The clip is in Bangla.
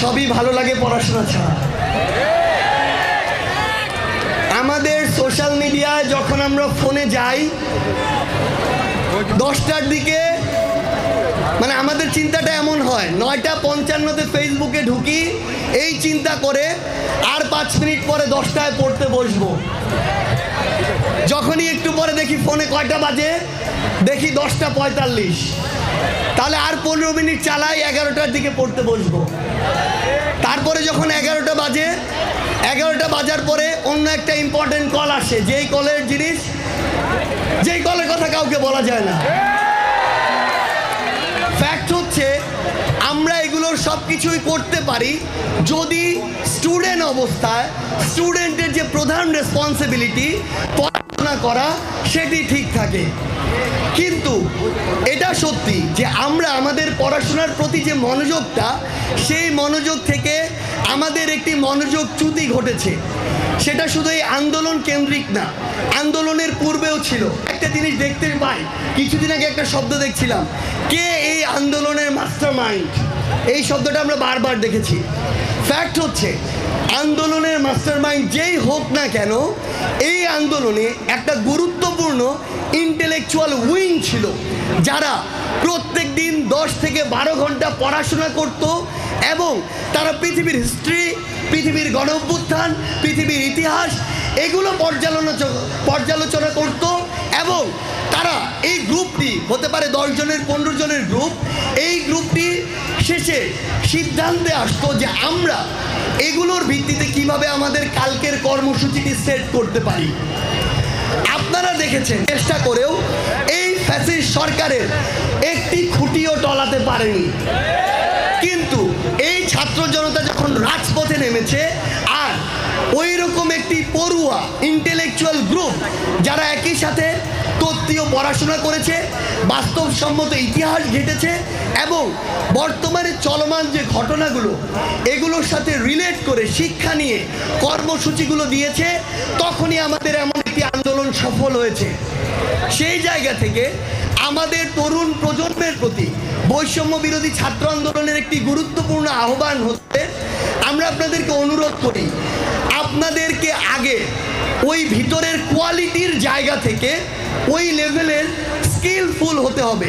সবই ভালো লাগে পড়াশোনা ছাড়া। আমাদের সোশ্যাল মিডিয়ায় যখন আমরা ফোনে যাই, দশটার দিকে মানে আমাদের চিন্তাটা এমন হয়, নয়টা পঞ্চান্নতে ফেসবুকে ঢুকি, এই চিন্তা করে আর পাঁচ মিনিট পরে দশটায় পড়তে বসবো। যখনই একটু পরে দেখি ফোনে কয়টা বাজে, দেখি দশটা পঁয়তাল্লিশ। তাহলে আর পনেরো মিনিট চালাই এগারোটার দিকে পড়তে বসবো। তারপরে যখন এগারোটা বাজে, এগারোটা বাজার পরে অন্য একটা ইম্পর্টেন্ট কল আসে। যেই কলের জিনিস, যেই কলের কথা কাউকে বলা যায় না। ফ্যাক্ট হচ্ছে, আমরা এগুলোর সব কিছুই করতে পারি যদি স্টুডেন্ট অবস্থায় স্টুডেন্টের যে প্রধান রেসপন্সিবিলিটি পড়াশোনা করা, সেটি ঠিক থাকে। কিন্তু এটা সত্যি যে আমরা আমাদের পড়াশোনার প্রতি যে মনোযোগটা, সেই মনোযোগ থেকে আমাদের একটি মনোযোগ চ্যুতি ঘটেছে। সেটা শুধু এই আন্দোলন কেন্দ্রিক না, আন্দোলনের পূর্বেও ছিল। একটা জিনিস দেখতে পাই, কিছুদিন আগে একটা শব্দ দেখছিলাম, কে এই আন্দোলনের মাস্টার মাইন্ড এই শব্দটা আমরা বারবার দেখেছি। ফ্যাক্ট হচ্ছে, আন্দোলনের মাস্টার মাইন্ড যেই হোক না কেন, এই আন্দোলনে একটা গুরুত্বপূর্ণ ইন্টেলেকচুয়াল উইং ছিল, যারা প্রত্যেক দিন দশ থেকে বারো ঘণ্টা পড়াশোনা করত এবং তারা পৃথিবীর হিস্ট্রি পৃথিবীর গণভ্যুত্থান পৃথিবীর ইতিহাস, এগুলো পর্যালোচনা পর্যালোচনা করত এবং তারা এই গ্রুপটি হতে পারে দশ জনের, পনেরো জনের গ্রুপ শেষে সিদ্ধান্তে আসতো যে আমরা এগুলোর ভিত্তিতে কীভাবে আমাদের কালকের কর্মসূচিটি সেট করতে পারি। আপনারা দেখেছেন, চেষ্টা করেও এই ফ্যাসিস্ট সরকারের একটি খুঁটিও টলাতে পারেনি। ছাত্র জনতা যখন রাজপথে নেমেছে, আর ওই রকম একটি পড়ুয়া ইন্টেলেকচুয়াল গ্রুপ যারা একই সাথে তত্ত্বীয় পড়াশোনা করেছে, বাস্তবসম্মত ইতিহাস ঘেটেছে এবং বর্তমানে চলমান যে ঘটনাগুলো, এগুলোর সাথে রিলেট করে শিক্ষা নিয়ে কর্মসূচিগুলো দিয়েছে, তখনই আমাদের এমন একটি আন্দোলন সফল হয়েছে। সেই জায়গা থেকে আমাদের তরুণ প্রজন্মের প্রতি বৈষম্য বিরোধী ছাত্র আন্দোলনের একটি গুরুত্বপূর্ণ আহ্বান হচ্ছে, আমরা আপনাদেরকে অনুরোধ করি, আপনাদেরকে আগে ওই ভিতরের কোয়ালিটির জায়গা থেকে ওই লেভেলের স্কিলফুল হতে হবে।